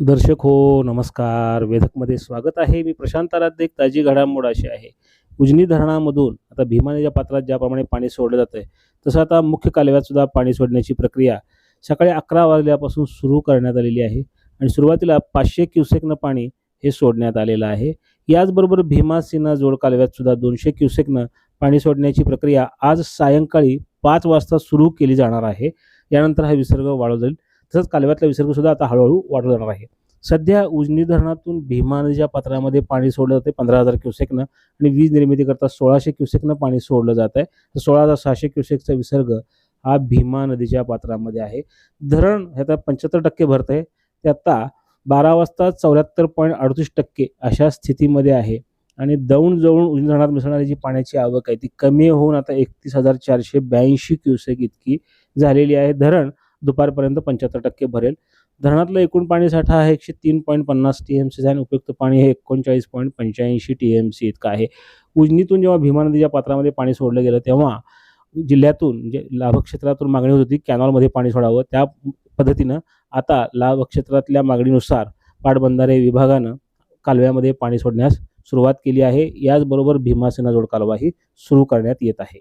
दर्शक हो नमस्कार. वेधकमध्ये स्वागत आहे. मी प्रशांत आराध्य एक ताजी घडामोड अशी आहे. उजनी धरणामधून आता भीमा नदीच्या पात्रात ज्याप्रमाणे पाणी सोडलं जातं आहे तसं आता मुख्य कालव्यात सुद्धा पाणी सोडण्याची प्रक्रिया सकाळी अकरा वाजल्यापासून सुरू करण्यात आलेली आहे आणि सुरुवातीला पाचशे क्युसेकनं पाणी हे सोडण्यात आलेलं आहे. याचबरोबर भीमासेना जोड कालव्यात सुद्धा दोनशे क्युसेकनं पाणी सोडण्याची प्रक्रिया आज सायंकाळी पाच वाजता सुरू केली जाणार आहे. यानंतर हा विसर्ग वाढव जाईल. तसंच कालव्यातला विसर्गसुद्धा आता हळूहळू वाढवला जाणार आहे. सध्या उजनी धरणातून भीमा नदीच्या पात्रामध्ये पाणी सोडलं जाते पंधरा हजार क्युसेकनं आणि वीज निर्मितीकरता सोळाशे क्युसेकनं पाणी सोडलं जात आहे तर सोळा हजार सहाशे क्युसेकचा विसर्ग हा भीमा नदीच्या पात्रामध्ये आहे. धरण हे आता पंच्याहत्तर टक्के भरत आहे ते आता बारा वाजता चौऱ्याहत्तर पॉईंट अडतीस टक्के अशा स्थितीमध्ये आहे. आणि दौंड जवळून उजनी धरणात मिसळणारी जी पाण्याची आवक आहे ती कमी होऊन आता एकतीस हजार चारशे ब्याऐंशी क्युसेक इतकी झालेली आहे. धरण दुपारपर्यंत पंच्याहत्तर टक्के भरेल. धरणातलं एकूण पाणी साठा आहे एकशे तीन पॉईंट पन्नास टी एम सी आणि उपयुक्त पाणी हे एकोणचाळीस पॉईंट पंच्याऐंशी टी एम सी इतकं आहे. उजनीतून जेव्हा भीमा नदीच्या पात्रामध्ये पाणी सोडलं गेलं तेव्हा जिल्ह्यातून जे लाभक्षेत्रातून मागणी होत होती कॅनॉलमध्ये पाणी सोडावं. त्या पद्धतीनं आता लाभक्षेत्रातल्या मागणीनुसार पाटबंधारे विभागानं कालव्यामध्ये पाणी सोडण्यास सुरुवात केली आहे. याचबरोबर भीमासेना जोड कालवाही सुरू करण्यात येत आहे.